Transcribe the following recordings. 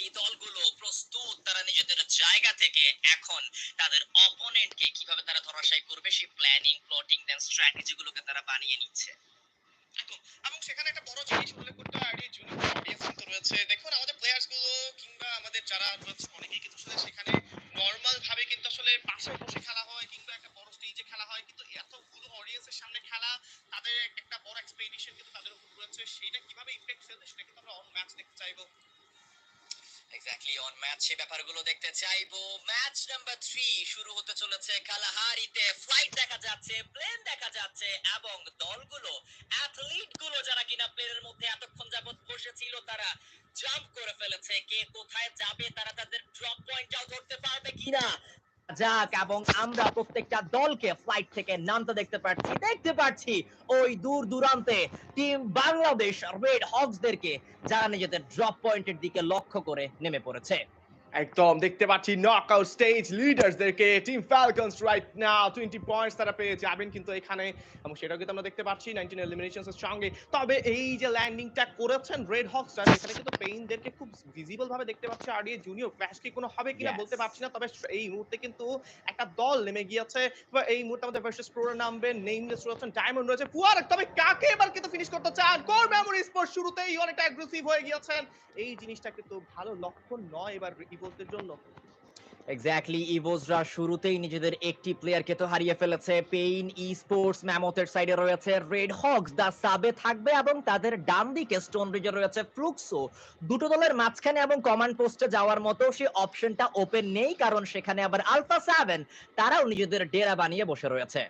পাচ্ছি দলগুলো প্রস্তুত, তারা নিজেদের জায়গা থেকে এখন তাদের অপোনেন্টকে কীভাবে তারা ধরাশায়ী করবে, সেই প্ল্যানিং প্লটিং দেন স্ট্র্যাটেজি গুলোকে তারা বানিয়ে নিচ্ছে। এবং সেখানে একটা বড় জিনিস উল্লেখ করতে হয় জুনিয়র অডিয়েন্স কিন্তু রয়েছে। দেখুন, আমাদের প্লেয়ার্সগুলো কিংবা আমাদের যারা কিন্তু আসলে সেখানে নর্মাল ভাবে কিন্তু আসলে পাশে বসে খেলা হয়, কিংবা একটা বড় স্টেজে খেলা হয়। কিন্তু এতগুলো অডিয়েন্সের সামনে খেলা, তাদের একটা বড় এক্সপেকটেশন কিন্তু তাদের উপর রয়েছে। সেটা কীভাবে ইমপ্যাক্ট ফেলবে, সেটা কিন্তু আমরা অন ম্যাচ দেখতে চাইব। এক্স্যাক্টলি অন ম্যাচ সেই ব্যাপারগুলো দেখতে চাইব। ম্যাচ নাম্বার থ্রি শুরু হতে চলেছে কালাহারিতে ফ্লাইট দেখা যাচ্ছে প্লেন দেখা যাচ্ছে, এবং দলগুলো অ্যাথলিটগুলো যারা কিনা প্লেনের মধ্যে এতক্ষণ যাবত বসেছিল, তারা জাম্প করে ফেলেছে। কে কোথায় যাবে, তারা তাদের ড্রপ পয়েন্টটাও ধরতে পারবে কিনা? যাক, এবং আমরা প্রত্যেকটা দলকে ফ্লাইট থেকে নামতে দেখতে পাচ্ছি দেখতে পাচ্ছি ওই দূর দূরান্তে টিম বাংলাদেশ রেড হকসদেরকে যারা নিজেদের ড্রপ পয়েন্টের দিকে লক্ষ্য করে নেমে পড়েছে। একদম দেখতে পাচ্ছি knockout stage লিডার্সদেরকে team Falcons right now 20 points তারা পেয়ে যাবেন কিন্তু এখানে এবং সেটাও কিন্তু আমরা দেখতে পাচ্ছি 19 এলিমিনেশনস এর সঙ্গে। তবে এই যে ল্যান্ডিংটা করেছেন রেড হকসরা এখানে কিন্তু পেইনদেরকে খুব ভিজিবল ভাবে দেখতে পাচ্ছি আরডিএ জুনিয়র ক্র্যাশ কি কোনো হবে কিনা বলতে পারছি না তবে এই মুহূর্তে কিন্তু একটা দল নেমে গিয়েছে বা এই মুহূর্তে আমাদের ভার্সেস প্রো নামবে নেমলেস রয়েছেন ডায়মন্ড রয়েছে ফুয়ার তবে কাকে এবার কিন্তু ফিনিশ করতে চান? কোর মেমোরি স্পোর্টস শুরুতেই অনেকটা অ্যাগ্রেসিভ হয়ে গিয়েছেন। এই জিনিসটা কিন্তু ভালো লক্ষণ নয় এবার ইভোলদের জন্য। এক্স্যাক্টলি ইভোজরা শুরুতেই নিজেদের একটি প্লেয়ারকে তো হারিয়ে ফেলেছে। পেইন ই স্পোর্টস ম্যামথের সাইডে রয়েছে রেড হকস দা সাবে থাকবে এবং তাদের ডান দিকে স্টোন ব্রিজে রয়েছে ফ্লুক্সো দুটো দলের মাঝখানে এবং কমান্ড পোস্টে যাওয়ার মতো সেই অপশনটা ওপেন নেই, কারণ সেখানে আবার আলফা সেভেন তারাও নিজেদের ডেরা বানিয়ে বসে রয়েছে।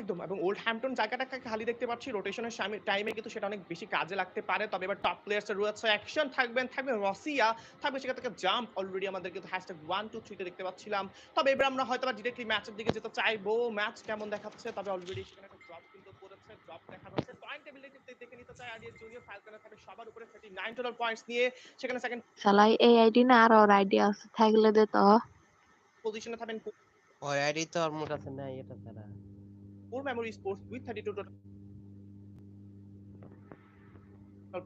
একদম এবং ওল্ড হ্যাম্পটন জায়গাটাকে খালি দেখতে পাচ্ছি রোটেশনের টাইমে কিন্তু সেটা অনেক বেশি কাজে লাগতে পারে। তবে এবার টপ প্লেয়ার্স রয়েছে অ্যাকশন থাকবেন থাকবে রসিয়া। থাকবে সেখান থেকে জাম্প অলরেডি আমাদের কিন্তু হ্যাশট্যাগ ওয়ান টু থ্রিতে দেখতে পাচ্ছিলাম। তবে এবার আমরা হয়তো বা ডিরেক্টলি ম্যাচের দিকে যেতে চাইব। ম্যাচ কেমন দেখাচ্ছে? তবে অলরেডি সেখানে একটা ড্রপ কিন্তু করেছে ড্রপ দেখা যাচ্ছে পয়েন্ট টেবিলিটি দেখে নিতে চাই আরিয়া জুনিয়র ফালকনের থাকে সবার উপরে থার্টি নাইন টোটাল পয়েন্টস নিয়ে। সেখানে সেকেন্ড শালাই এই আইডি না আর ওর আইডি আছে থাকলে দে তো। পজিশনে থাকবেন ওর আইডি তো আমার কাছে নাই এটা ছাড়া। Four memory sports with thirty two total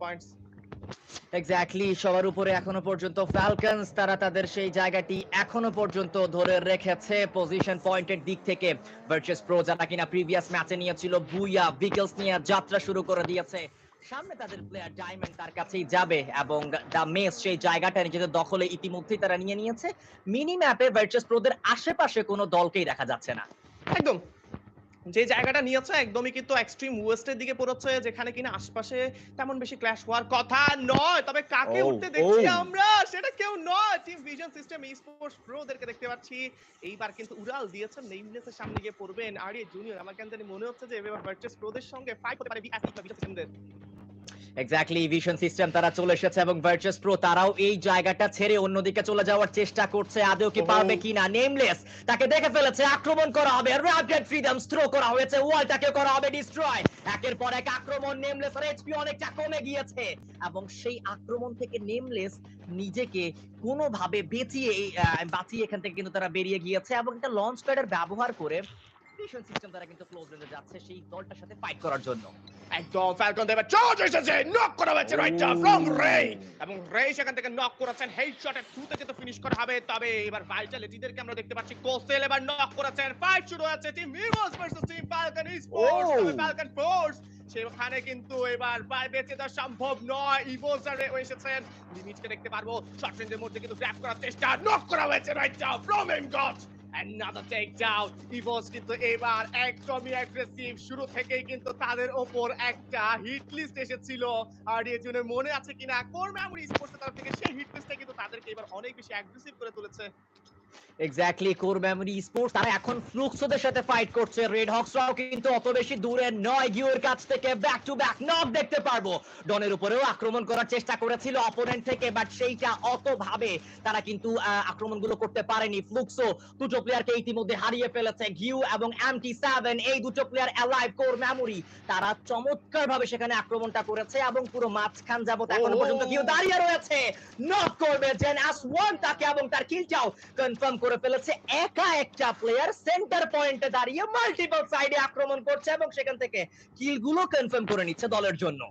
points exactly সবার উপরে এখনও পর্যন্ত ফ্যালকনস তারা তাদের সেই জায়গাটি এখনও পর্যন্ত ধরে রেখেছে পজিশন পয়েন্টের দিক থেকে। ভার্চুয়াস প্রো যারা কিনা প্রিভিয়াস ম্যাচে নিয়েছিল বুইয়া ভিকেলস নিয়ে যাত্রা শুরু করে দিয়েছে। সামনে তাদের প্লেয়ার ডায়মন্ড তার কাছেই যাবে এবং দা মেস সেই জায়গাটা নিজেদের দখলে ইতিমধ্যেই তারা নিয়ে নিয়েছে। মিনি ম্যাপে ভার্চুয়াস প্রোদের আশেপাশে কোনো দলকেই দেখা যাচ্ছে না। একদম। যে জায়গাটা নিয়েছে একদমই কিন্তু এক্সট্রিম ওয়েস্টের দিকে পড়েছে যেখানে কিনা আশপাশে তেমন বেশি ক্ল্যাশ হওয়ার কথা নয়। তবে কাকে Oh, উঠতে দেখছি oh. আমরা? সেটা কেউ নয়। Team Vision System esports sports প্রোদেরকে দেখতে পাচ্ছি। এইবার কিন্তু উড়াল দিয়েছে নেইমলেসের সামনে গিয়ে পড়বেন। আর জুনিয়র আমার কেন জানি মনে হচ্ছে যে এবার ভার্চুয়াস প্রোদের সঙ্গে ফাইট করতে পারে ভিএসপি বা ভিশন সিস্টেমদের এক্স্যাক্টলি ভিশন সিস্টেম তারা চলে এসেছে এবং ভার্চুয়াস প্রো তারাও এই জায়গাটা ছেড়ে অন্যদিকে চলে যাওয়ার চেষ্টা করছে। আদৌ কি পারবে কিনা? নেমলেস তাকে দেখে ফেলেছে আক্রমণ করা হবে। র্যাপিড ফ্রিডম থ্রো করা হয়েছে ওয়ালটাকে করা হবে ডিস্ট্রয় একের পর এক আক্রমণ নেমলেস এর এইচপি অনেকটা কমে গিয়েছে। এবং সেই আক্রমণ থেকে নেমলেস নিজেকে কোনোভাবে বেঁচিয়ে বাঁচিয়ে এখান থেকে কিন্তু তারা বেরিয়ে গিয়েছে এবং একটা লঞ্চ প্যাডের ব্যবহার করে ভিশন সিস্টেম তারা কিন্তু ক্লোজ রেঞ্জে যাচ্ছে সেই দলটার সাথে ফাইট করার জন্য। একদম ফ্যালকন দেবার চার্জ এসেছে নক করা হয়েছে রাইট ফ্রম রে এবং রে সেখান থেকে নক করেছেন হেডশটের থ্রুতে কিন্তু ফিনিশ করা হবে। তবে এবার ভাইটালিটিদেরকে আমরা দেখতে পাচ্ছি কোসেল এবার নক করেছেন ফাইট শুরু হচ্ছে টিম ভিভোস ভার্সেস টিম ফ্যালকন স্পোর্টস! তবে ফ্যালকন ফোর্স সেখানে কিন্তু এবার বাই বেঁচে দেওয়া সম্ভব নয়। ইভোস আর এসেছেন লিমিটকে দেখতে পারব শর্ট রেঞ্জের মধ্যে কিন্তু গ্র্যাব করার চেষ্টা নক করা হয়েছে right now from end got another takedown Evos কিন্তু এবার একদমই অ্যাগ্রেসিভ শুরু থেকেই কিন্তু তাদের ওপর একটা হিট লিস্ট এসেছিল। আর জন্য মনে আছে কিনা? কোর মেমোরি স্পোর্টস তরফ থেকে সেই হিট লিস্টটা কিন্তু তাদেরকে এবার অনেক বেশি অ্যাগ্রেসিভ করে তুলেছে। এক্স্যাক্টলি কোর মেমোরি স্পোর্টস তারা এখন ফ্লুক্সোদের সাথে ফাইট করছে। রেড হক্সরাও কিন্তু অত বেশি দূরে নয়। গিওর কাছ থেকে ব্যাক টু ব্যাক নক দেখতে পারব। ডনের উপরেও আক্রমণ করার চেষ্টা করেছিল অপোনেন্ট থেকে বাট সেইটা অত ভাবে তারা কিন্তু আক্রমণগুলো করতে পারেনি। ফ্লুক্সো দুটো প্লেয়ারকে ইতিমধ্যে হারিয়ে ফেলেছে গিউ এবং এমটি সেভেন এই দুটো প্লেয়ার অ্যালাইভ কোর মেমোরি তারা চমৎকার ভাবে সেখানে আক্রমণটা করেছে এবং পুরো মাঝখান যাবত এখনও! পর্যন্ত গিউ দাঁড়িয়ে রয়েছে। নক করবে জেন আস ওয়ান তাকে এবং তার কিলটাও কনফার্ম করে ফেলেছে একা একটা প্লেয়ার সেন্টার পয়েন্টে দাঁড়িয়ে মাল্টিপল সাইডে আক্রমণ করছে এবং সেখান থেকে কিলগুলো কনফার্ম করে নিচ্ছে দলের জন্য।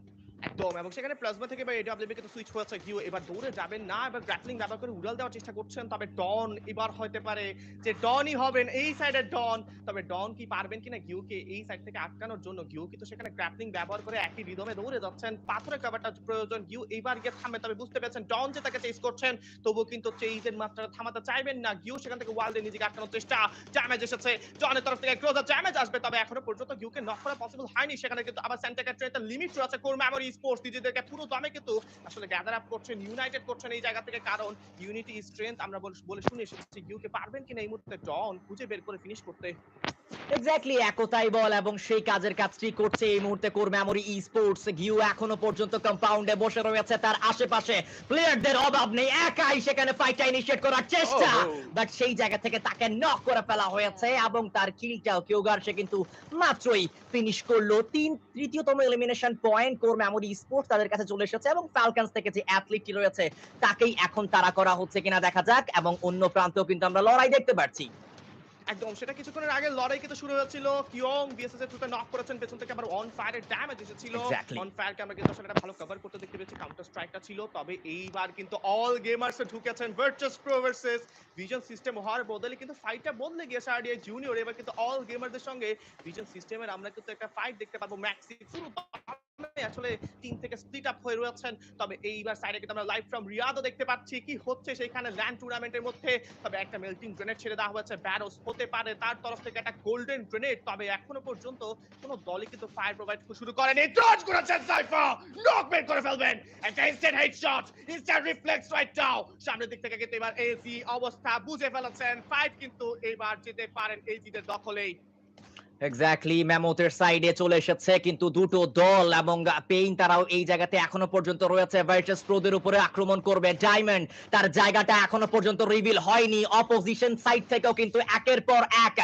একদম, এবং সেখানে প্লাজমা থেকে বা এডব্লিউবি কিন্তু সুইচ হয়েছে গিও এবার দৌড়ে যাবেন না, এবার গ্র্যাপলিং ব্যবহার করে উড়াল দেওয়ার চেষ্টা করছেন, তবে ডন এবার হতে পারে যে ডনই হবেন এই সাইডের ডন তবে ডন কি পারবেন কিনা গিউকে এই সাইড থেকে আটকানোর জন্য? গিউ কিন্তু সেখানে গ্র্যাপলিং ব্যবহার করে একই রিদমে দৌড়ে যাচ্ছেন। পাথরের কভারটা প্রয়োজন গিউ এইবার গিয়ে থামে তবে বুঝতে পেরেছেন ডন যে তাকে চেস করছেন, তবুও কিন্তু চেইজের মাত্রাটা থামাতে চাইবেন না। গিউ সেখান থেকে ওয়ার্ল্ডে নিজেকে আটকানোর চেষ্টা। ড্যামেজ এসেছে জনের তরফ থেকে ক্লোজার ড্যামেজ আসবে, তবে এখনও পর্যন্ত গিউকে নক করা পসিবল হয়নি। সেখানে কিন্তু আবার সেন্টার ট্রেনের লিমিট রয়েছে। কোর মেমোরি স্পোর্টস নিজেদেরকে পুরো দমে কিন্তু আসলে গ্যাদার আপ করছেন ইউনাইটেড করছেন এই জায়গা থেকে। কারণ ইউনিটি স্ট্রেংথ আমরা বলে শুনে এসেছি ইউকে পারবেন কিনা এই মুহূর্তে? ডন খুঁজে বের করে ফিনিশ করতে এক্স্যাক্টলি একতাই বল এবং সেই কাজের কাজটি করছে এই মুহূর্তে কোর মেমোরি ই স্পোর্টস গিউ এখনও পর্যন্ত কম্পাউন্ডে বসে রয়েছে তার আশেপাশে। প্লেয়ারদের অভাব নেই একাই সেখানে ফাইটটা ইনিশিয়েট করার চেষ্টা। বাট সেই জায়গা থেকে তাকে নক করে ফেলা হয়েছে এবং তার কিলটাও কিউগার সে কিন্তু মাত্রই ফিনিশ করল। তিন তৃতীয়তম elimination point Core Memory sports তাদের কাছে চলে এসেছে এবং ফ্যালকনস থেকে যে অ্যাথলিটটি রয়েছে তাকেই এখন তারা করা হচ্ছে কিনা দেখা যাক এবং অন্য প্রান্তেও কিন্তু আমরা লড়াই দেখতে পাচ্ছি একদম সেটা কিছুক্ষণের আগে লড়াই কিন্তু শুরু হয়েছিল। কিয়ং বিএসএস এর থ্রুতে নক করেছেন পেছন থেকে আবার অন ফায়ারের ড্যামেজ এসেছিল। অন ফায়ারকে আমরা কিন্তু আসলে ভালো কভার করতে দেখতে পেয়েছি কাউন্টার স্ট্রাইকটা ছিল। তবে এইবার কিন্তু all gamers ঢুকেছেন Virtus pro versus Vision System হওয়ার বদলে কিন্তু ফাইটটা বদলে গিয়েছে আরডিআই জুনিয়র এবার কিন্তু অল গেমারদের সঙ্গে ভিজন সিস্টেমের আমরা কিন্তু একটা ফাইট দেখতে পাবো। ম্যাক্সি পুরো আসলে টিম থেকে স্প্লিট আপ হয়ে রয়েছেন। তবে এইবার সাইডে কিন্তু আমরা লাইভ ফ্রম রিয়াদও দেখতে পাচ্ছি কি হচ্ছে সেখানে ল্যান্ড টুর্নামেন্টের মধ্যে। তবে একটা মেল্টিং গ্রেনেড ছেড়ে দেওয়া হয়েছে ব্যারোস হতে পারে। তার তরফ থেকে একটা গোল্ডেন গ্রেনেড তবে এখনও পর্যন্ত কোনো দলই কিন্তু ফায়ার প্রোভাইড শুরু করেনি। ডজ করেছেন সাইফার নক বের করে ফেলবেন। একটা instant headshot instant reflex right now সামনের দিক থেকে কিন্তু এবার এসি অবস্থা বুঝে ফেলেছেন। ফাইট কিন্তু এবার যেতে পারেন এসিদের দখলেই। এক্স্যাক্টলি ম্যামথের সাইডে চলে এসেছে কিন্তু দুটো দল এবং পেইন তারাও এই জায়গাতে এখনও পর্যন্ত রয়েছে। ভার্চাস প্রোদের উপরে আক্রমণ করবে ডায়মন্ড তার জায়গাটা এখনও পর্যন্ত রিভিল হয়নি। অপোজিশন সাইড থেকেও কিন্তু একের পর এক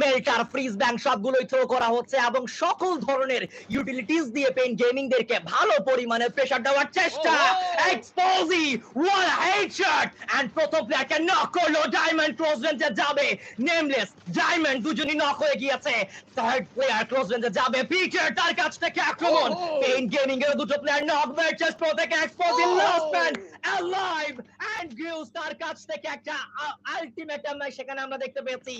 মেল্টার ফ্রিজ ব্যাংক সবগুলোই থ্রো করা হচ্ছে এবং সকল ধরনের ইউটিলিটিস দিয়ে পেইন গেমিংদেরকে ভালো পরিমাণে প্রেসার দেওয়ার চেষ্টা! এক্সপোজি ওয়ান হেডশট এন্ড প্রথম প্লেয়ারকে নক করল। ডায়মন্ড ক্লোজ রেঞ্জে যাবে। নেমলেস ডায়মন্ড দুজনই নক হয়ে গিয়েছে। থার্ড প্লেয়ার ক্লোজ রেঞ্জে যাবে। পিটার তার কাছ থেকে আক্রমণ! পেইন গেমিং এর দুটো প্লেয়ার নক ভার্চেস প্রো থেকে এক্সপোজি! লাস্ট ম্যান অ্যালাইভ এন্ড তার কাছ থেকে একটা আলটিমেটাম সেখানে আমরা দেখতে পেয়েছি।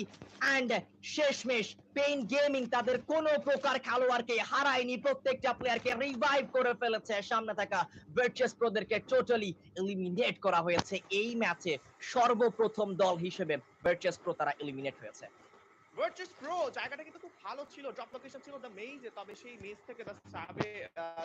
এন্ড শেষমেশ পেইন গেমিং তাদের কোনো প্রকার খেলোয়াড়কে হারায়নি। প্রত্যেকটা প্লেয়ারকে রিভাইভ করে ফেলেছে। সামনে থাকা ভার্চুয়াস প্রোদেরকে টোটালি এলিমিনেট করা হয়েছে। এই ম্যাচে সর্বপ্রথম দল হিসেবে ভার্চুয়াস প্রো তারা এলিমিনেট হয়েছে। ভার্চুয়াস প্রো জায়গাটা কিন্তু খুব ভালো ছিল। ড্রপ লোকেশন ছিল দ্য মেইজে তবে সেই মেজ থেকে দ্য সাবে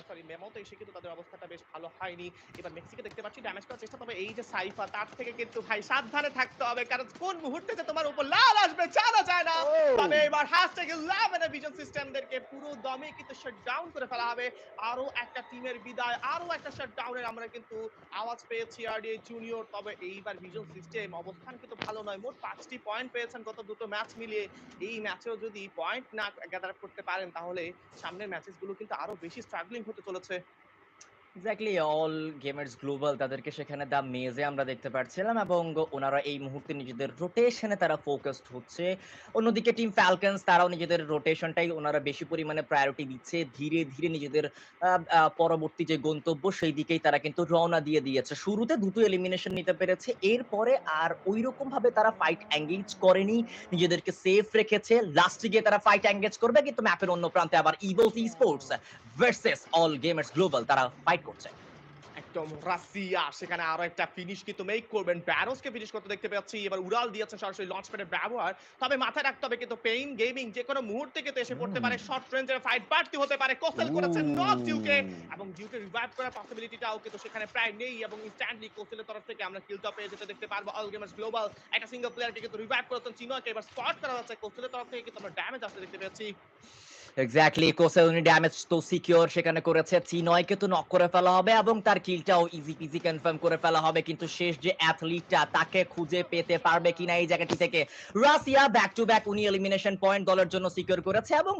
সরি মেমোতে এসে কিন্তু তাদের অবস্থাটা বেশ ভালো হয়নি। এবার মেক্সিকে দেখতে পাচ্ছি ড্যামেজ করার চেষ্টা তবে এই যে সাইফা তার থেকে কিন্তু ভাই সাবধানে থাকতে হবে কারণ কোন মুহূর্তে যে তোমার উপর লাল আসবে জানা যায় না। তবে এবার হ্যাশট্যাগ ইলেভেন ভিজন সিস্টেমদেরকে পুরো দমে কিন্তু শাট ডাউন করে ফেলা হবে। আরও একটা টিমের বিদায় আরও একটা শাট ডাউনের আমরা কিন্তু আওয়াজ পেয়েছি আরডিএ জুনিয়র তবে এইবার ভিজন সিস্টেম অবস্থান কিন্তু ভালো নয়। মোট পাঁচটি পয়েন্ট পেয়েছেন গত দুটো ম্যাচ মিলিয়ে। এই ম্যাচেও যদি পয়েন্ট না গ্যাদার করতে পারেন, তাহলে সামনের ম্যাচেসগুলো কিন্তু আরও বেশি স্ট্রাগলিং হতে চলেছে। এক্স্যাক্টলি অল গেমার্স গ্লোবাল তাদেরকে সেখানে দা মেজে আমরা দেখতে পাচ্ছিলাম এবং ওনারা এই মুহূর্তে নিজেদের রোটেশনে তারা ফোকাসড হচ্ছে। অন্যদিকে টিম ফ্যালকনস তারাও নিজেদের রোটেশনটাই ওনারা বেশি পরিমাণে প্রায়োরিটি দিচ্ছে। ধীরে ধীরে নিজেদের পরবর্তী যে গন্তব্য সেই দিকেই তারা কিন্তু রওনা দিয়ে দিয়েছে। শুরুতে দুটো এলিমিনেশন নিতে পেরেছে। এরপরে আর ওই রকম ভাবে তারা ফাইট এঙ্গেজ করেনি। নিজেদেরকে সেফ রেখেছে। লাস্টে গিয়ে তারা ফাইট এঙ্গেজ করবে। কিন্তু ম্যাপের অন্য প্রান্তে আবার Evos e sports versus All Gamers Global তারা ফাইট করছে। একদম রাশিয়া সেখানে আরও একটা ফিনিশ কিন্তু মেক করবেন। ব্যারোসকে ফিনিশ করতে দেখতে পাচ্ছি এবার উড়াল দিয়েছেন সরাসরি লঞ্চ প্যাডের ব্যবহার। তবে মাথায় রাখতে হবে কিন্তু পেইন গেমিং যে কোনো মুহূর্তে কিন্তু এসে পড়তে পারে শর্ট রেঞ্জের ফাইট বাড়তি হতে পারে কোস্টাল করেছেন নক জিউকে এবং জিউকে রিভাইভ করার পসিবিলিটিটাও কিন্তু সেখানে প্রায় নেই এবং ইনস্ট্যান্টলি কোস্টালের তরফ থেকে আমরা কিলটা পেয়ে যেতে দেখতে পারব অল গেমার্স গ্লোবাল একটা সিঙ্গেল প্লেয়ারকে কিন্তু রিভাইভ করেছেন চিনোকে এবার স্পট করা যাচ্ছে কোস্টালের তরফ থেকে কিন্তু আমরা ড্যামেজ আসতে দেখতে পাচ্ছি এক্স্যাক্টলি কোসেউনি ড্যামেজ তো সিকিউর সেখানে করেছে সি চিনয়কে তো নক করে ফেলা হবে এবং তার কিলটাও ইজি ইজি কনফার্ম করে ফেলা হবে, কিন্তু শেষ যে অ্যাথলিটটা তাকে খুঁজে পেতে পারবে কিনা এই জায়গাটি থেকে রাশিয়া ব্যাক টু ব্যাক উনি এলিমিনেশন পয়েন্ট দলের জন্য সিকিউর করেছে এবং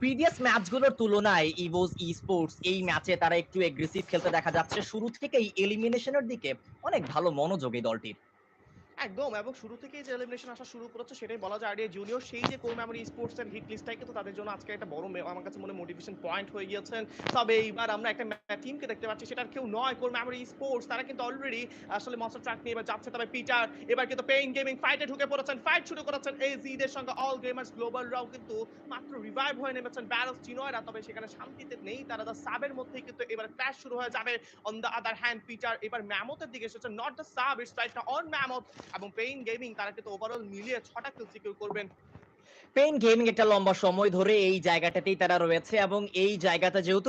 প্রিভিয়াস ম্যাচগুলোর তুলনায় ইভোস ই স্পোর্টস এই ম্যাচে তারা একটু এগ্রেসিভ খেলতে দেখা যাচ্ছে। শুরু থেকেই এলিমিনেশনের দিকে অনেক ভালো মনোযোগ এই দলটির। একদম, এবং শুরু থেকেই যে এলিমিনেশন আসা শুরু করেছে সেটাই বলা যায়। আইডিয়া জুনিয়র সেই যে কোর মেমোরি স্পোর্টস এর হিট লিস্টটাই কিন্তু তাদের জন্য আজকে একটা বড় আমার কাছে মনে মোটিভেশন পয়েন্ট হয়ে গিয়েছেন। তবে এইবার আমরা একটা টিমকে দেখতে পাচ্ছি, সেটা কেউ নয় কোর মেমোরি স্পোর্টস তারা কিন্তু অলরেডি আসলে মনস্টার ট্রাক নিয়ে এবার যাচ্ছে। তবে পিটার এবার কিন্তু পেইন গেমিং ফাইটে ঢুকে পড়েছেন। ফাইট শুরু করেছেন এই জিদের সঙ্গে। অল গেমার্স গ্লোবালরাও কিন্তু মাত্র রিভাইভ হয়ে নেমেছেন ব্যারস চিনয়রা তবে সেখানে শান্তিতে নেই তারা। দা সাবের মধ্যেই কিন্তু এবার ক্র্যাশ শুরু হয়ে যাবে। On the other hand Peter এবার ম্যামথের দিকে এসেছে। Not the sub it's right on Mammoth এবং পেইন গেমিং তারা কিন্তু ওভারঅল মিলিয়ে ছটা কিল সিকিউর করবেন। পেইন গেমিং একটা লম্বা সময় ধরে এই জায়গাটাতেই তারা রয়েছে এবং এই জায়গাটা যেহেতু